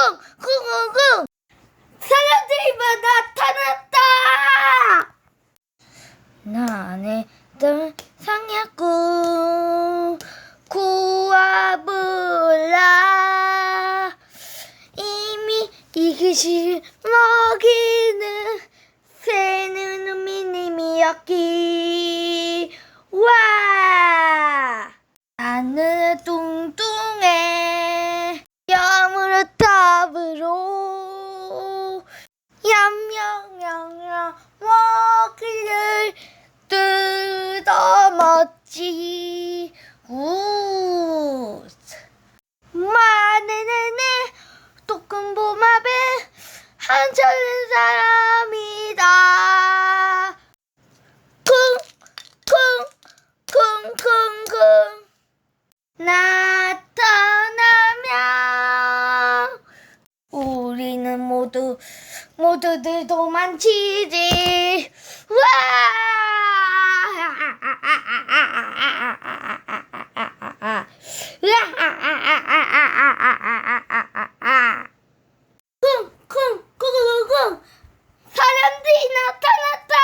쿵쿵쿵쿵 사람들이 나타났다. 나네 던 상약구 구아불라. 이미 이기실 먹이는 새는 미님이었기. 와! 나는 뚱뚱 얌얌얌얌 먹이를 뜯어 먹지. 우. 마네네네. 똑금 보마배 한철인 사람이다. 쿵쿵쿵쿵쿵. 나타나면 우리는 모두 모두들 도망치지. 와! 쿵쿵쿵쿵쿵 사람들이 나타났다.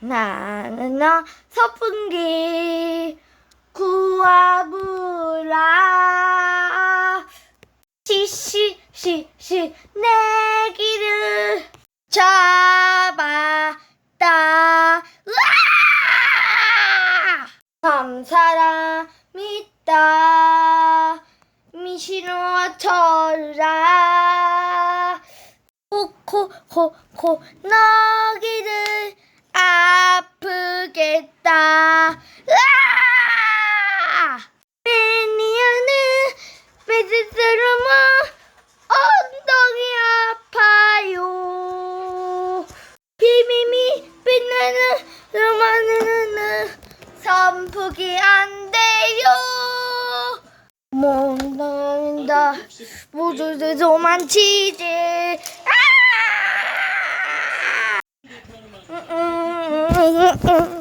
나는 너 서풍기. 구아부 내 길을 잡았다. 으아! 참 사람 있다. 미시노 철라 코코코코 너기를 루마는 선풍기 안 돼요. 못난다. 모두들 도망치지. 아!